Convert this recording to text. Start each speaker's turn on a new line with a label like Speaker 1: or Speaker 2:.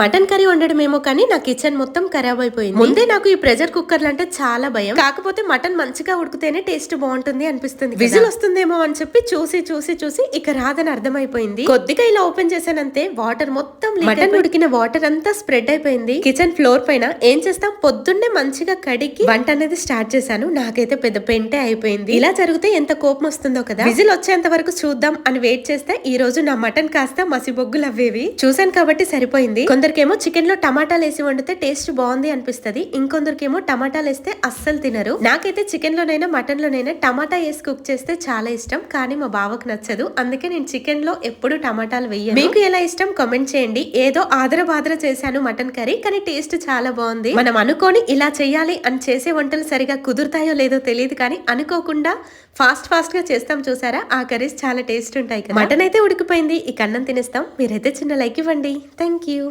Speaker 1: Mutton curry వండడమేమో కానీ నా kitchen మొత్తం ఖరాబ్ అయిపోయింది. ముందే నాకు ఈ ప్రెషర్ కుక్కర్లు అంటే చాలా భయం. కాకపోతే మటన్ మంచిగా ఉడికితేనే టేస్ట్ బాగుంటుంది అనిపిస్తుంది విజిల్ వస్తుందేమో అని చెప్పి చూసి చూసి చూసి ఇక రాదని అర్థమైపోయింది. కొద్దిగా ఇలా ఓపెన్ చేశానంతే వాటర్ మొత్తం మటన్ ఉడికిన వాటర్ అంతా స్ప్రెడ్ అయిపోయింది. కిచెన్ ఫ్లోర్ పైన ఏం చేస్తాం? పొద్దున్నే మంచిగా కడిగి వంట అనేది స్టార్ట్ చేశాను. నాకైతే పెద్ద పెంటే అయిపోయింది. ఇలా జరిగితే ఎంత కోపం వస్తుందో కదా. విజిల్ వచ్చేంత వరకు చూద్దాం అని వెయిట్ చేస్తే ఈ రోజు నా మటన్ కాస్త మసిబొగ్గులు అవ్వేవి. చూసాను కాబట్టి సరిపోయింది. కొందరికేమో చికెన్లో టమాటాలు వేసి వండితే టేస్ట్ బాగుంది అనిపిస్తుంది. ఇంకొందరికేమో టమాటాలు వేస్తే అస్సలు తినరు. నాకైతే చికెన్ లోనైనా మటన్ లోనైనా టమాటా వేసి కుక్ చేస్తే చాలా ఇష్టం కానీ మా బావకు నచ్చదు. అందుకే నేను చికెన్లో ఎప్పుడు టమాటాలు వెయ్యను. మీకు ఎలా ఇష్టం కామెంట్ చేయండి. ఏదో ఆదర బాదర చేశాను మటన్ కర్రీ కానీ టేస్ట్ చాలా బాగుంది. మనం అనుకోని ఇలా చేయాలి అని చేసే వంటలు సరిగా కుదురుతాయో లేదో తెలియదు కానీ అనుకోకుండా ఫాస్ట్ ఫాస్ట్గా చేస్తాం చూసారా? ఆ కర్రీస్ చాలా టేస్ట్ ఉంటాయి కదా. మటన్ అయితే ఉడికిపోయింది. ఇక అన్నం తినేస్తాం. మీరైతే చిన్న లైక్ ఇవ్వండి. Thank you